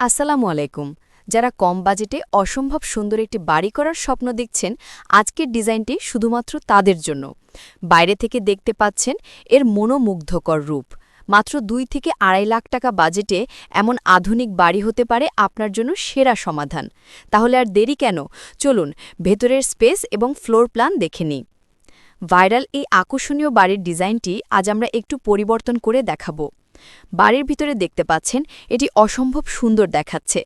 আসসালামু আলাইকুম। যারা কম বাজেটে অসম্ভব সুন্দর একটি বাড়ি করার স্বপ্ন দেখছেন, আজকের ডিজাইনটি শুধুমাত্র তাদের জন্য। বাইরে থেকে দেখতে পাচ্ছেন এর মনোমুগ্ধকর রূপ। মাত্র দুই থেকে আড়াই লাখ টাকা বাজেটে এমন আধুনিক বাড়ি হতে পারে আপনার জন্য সেরা সমাধান। তাহলে আর দেরি কেন? চলুন, ভেতরের স্পেস এবং ফ্লোর প্ল্যান দেখে নিই। ভাইরাল এই আকর্ষণীয় বাড়ির ডিজাইনটি আজ আমরা একটু পরিবর্তন করে দেখাবো। বাড়ির ভিতরে দেখতে পাচ্ছেন, এটি অসম্ভব সুন্দর দেখাচ্ছে।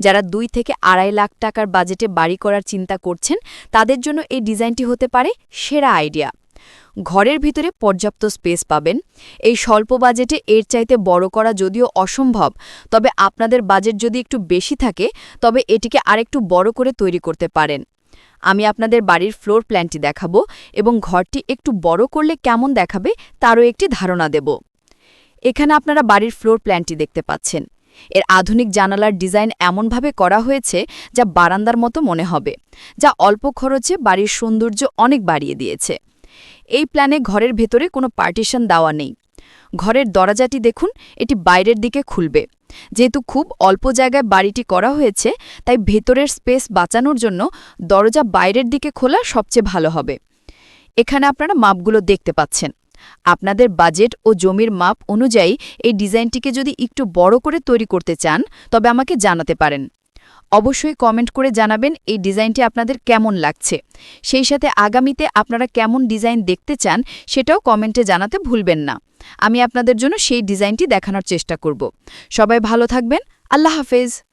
যারা দুই থেকে আড়াই লাখ টাকার বাজেটে বাড়ি করার চিন্তা করছেন, তাদের জন্য এই ডিজাইনটি হতে পারে সেরা আইডিয়া। ঘরের ভিতরে পর্যাপ্ত স্পেস পাবেন। এই স্বল্প বাজেটে এর চাইতে বড় করা যদিও অসম্ভব, তবে আপনাদের বাজেট যদি একটু বেশি থাকে, তবে এটিকে আরেকটু বড় করে তৈরি করতে পারেন। আমি আপনাদের বাড়ির ফ্লোর প্ল্যানটি দেখাবো এবং ঘরটি একটু বড় করলে কেমন দেখাবে, তারও একটি ধারণা দেব। এখানে আপনারা বাড়ির ফ্লোর প্ল্যানটি দেখতে পাচ্ছেন। এর আধুনিক জানালার ডিজাইন এমনভাবে করা হয়েছে যা বারান্দার মতো মনে হবে, যা অল্প খরচে বাড়ির সৌন্দর্য অনেক বাড়িয়ে দিয়েছে। এই প্ল্যানে ঘরের ভেতরে কোনো পার্টিশন দেওয়া নেই। ঘরের দরজাটি দেখুন, এটি বাইরের দিকে খুলবে। যেহেতু খুব অল্প জায়গায় বাড়িটি করা হয়েছে, তাই ভেতরের স্পেস বাঁচানোর জন্য দরজা বাইরের দিকে খোলা সবচেয়ে ভালো হবে। এখানে আপনারা মাপগুলো দেখতে পাচ্ছেন। আপনাদের বাজেট ও জমির মাপ অনুযায়ী এই ডিজাইনটিকে যদি একটু বড় করে তৈরি করতে চান, তবে আমাকে জানাতে পারেন। অবশ্যই কমেন্ট করে জানাবেন এই ডিজাইনটি আপনাদের কেমন লাগছে। সেই সাথে আগামীতে আপনারা কেমন ডিজাইন দেখতে চান, সেটাও কমেন্টে জানাতে ভুলবেন না। আমি আপনাদের জন্য সেই ডিজাইনটি দেখানোর চেষ্টা করব। সবাই ভালো থাকবেন। আল্লাহ হাফেজ।